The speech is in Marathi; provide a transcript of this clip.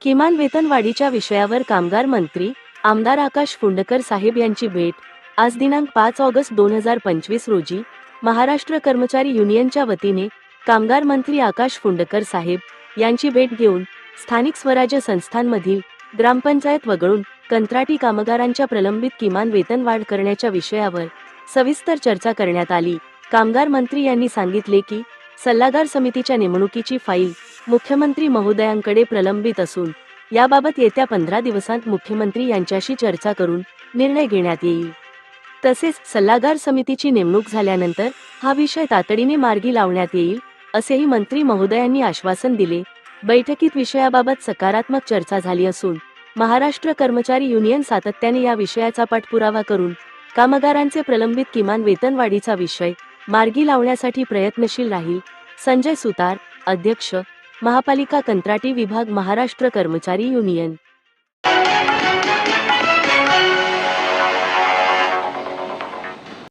किमान वेतनवाढीच्या विषयावर कामगार मंत्री आमदार आकाश फुंडकर साहेब यांची भेट आज दिनांक पाच ऑगस्ट दोन हजार पंचवीस रोजी महाराष्ट्र कर्मचारी युनियनच्या वतीने कामगार मंत्री आकाश फुंडकर साहेब यांची भेट घेऊन स्थानिक स्वराज्य संस्थांमधील ग्रामपंचायत वगळून कंत्राटी कामगारांच्या प्रलंबित किमान वेतन वाढ करण्याच्या विषयावर सविस्तर चर्चा करण्यात आली. कामगार मंत्री यांनी सांगितले की सल्लागार समितीच्या नेमणुकीची फाईल मुख्यमंत्री महोदयांकडे प्रलंबित असून याबाबत येत्या पंधरा दिवसांत मुख्यमंत्री यांच्याशी चर्चा करून निर्णय घेण्यात येईल. तसेच सल्लागार समितीची नेमणूक झाल्यानंतर हा विषय तातडीने मार्गी लावण्यात येईल असेही मंत्री महोदयांनी आश्वासन दिले. बैठकीत विषयाबाबत सकारात्मक चर्चा झाली असून महाराष्ट्र कर्मचारी युनियन सातत्याने या विषयाचा पाठपुरावा करून कामगारांचे प्रलंबित किमान वेतनवाढीचा विषय मार्गी लावण्यासाठी प्रयत्नशील राहील. संजय सुतार अध्यक्ष महापालिका कंत्राटी विभाग महाराष्ट्र कर्मचारी युनियन.